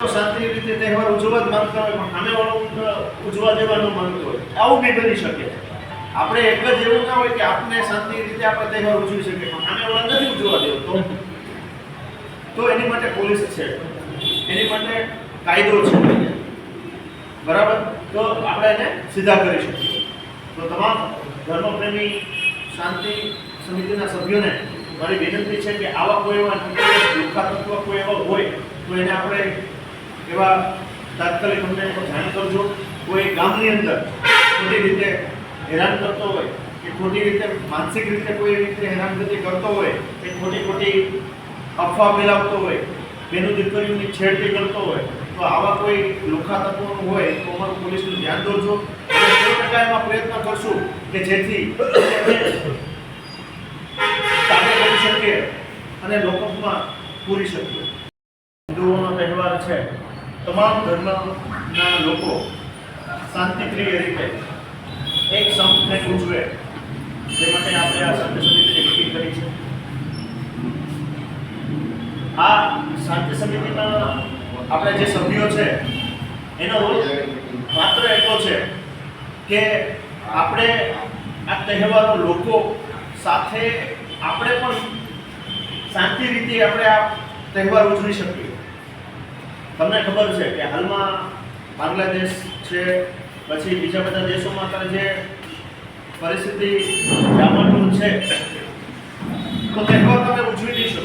શાંતિ બરાબર? તો આપણે એને સીધા કરી શકીએ. તો તમામ ધર્મપ્રેમી શાંતિ સમિતિના સભ્યોને મારી વિનંતી છે કે આવા કોઈ એવા દુઃખા તત્વ કોઈ એવા હોય, તો એને આપણે એવા તાત્કાલિક અમને જાણ કરજો. કોઈ ગામની અંદર ખોટી રીતે હેરાન કરતો હોય, કે ખોટી રીતે માનસિક રીતે કોઈ રીતે હેરાનગતિ કરતો હોય, કે ખોટી ખોટી અફવા ફેલાવતો હોય, બેનું દીકરીઓની છેડતી કરતો હોય, તો આવા કોઈ લુખા તત્વોનું હોય, તો અમારું પોલીસનું ધ્યાન દોરજો. અને ટકા એમાં પ્રયત્ન કરશું કે જેથી કામે કરી શકીએ અને લોકોમાં પૂરી શકીએ. હિન્દુઓનો તહેવાર છે. તમામ ધર્મના લોકો શાંતિપ્રિય રીતે એક સંપને ઉજવે, તે માટે આપણે આ શાંતિ સમિતિની મિટિંગ કરી છે. આ શાંતિ સમિતિના આપણે જે સભ્યો છે, એનો રોલ માત્ર એટલો છે કે આપણે આ તહેવારો લોકો સાથે આપણે પણ શાંતિ રીતે આપણે આ તહેવાર ઉજવી શકીએ. તમને ખબર છે કે હાલમાં બાંગ્લાદેશ છે, પછી બીજા બધા દેશોમાં અત્યારે જે પરિસ્થિતિ જામવાનું છે, તો તહેવાર તમે ઉજવી નહીં શકો.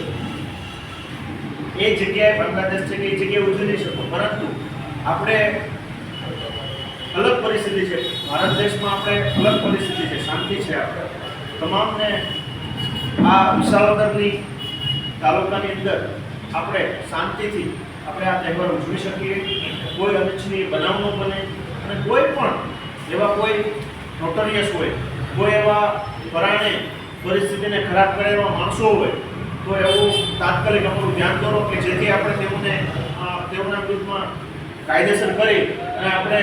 એ જગ્યાએ બાંગ્લાદેશ છે કે એ જગ્યાએ ઉજવી નહીં શકો. પરંતુ આપણે અલગ પરિસ્થિતિ છે. ભારત દેશમાં આપણે અલગ પરિસ્થિતિ છે. શાંતિ છે આપણે તમામને આ વિશાળનગરની તાલુકાની અંદર આપણે શાંતિથી આપણે આ તહેવાર ઉજવી શકીએ. કોઈ અનિચ્છનીય બનાવ ન બને અને કોઈ પણ એવા કોઈ નોટરિયસ હોય, કોઈ એવા પરાણે પરિસ્થિતિને ખરાબ કરે એવા માણસો હોય, તો એવું તાત્કાલિક આપણું ધ્યાન કરો કે જેથી આપણે તેઓને તેઓના વિરુદ્ધમાં કાયદેસર કરી અને આપણે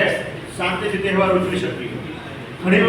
શાંતિથી તહેવાર ઉજવી શકીએ. ઘણી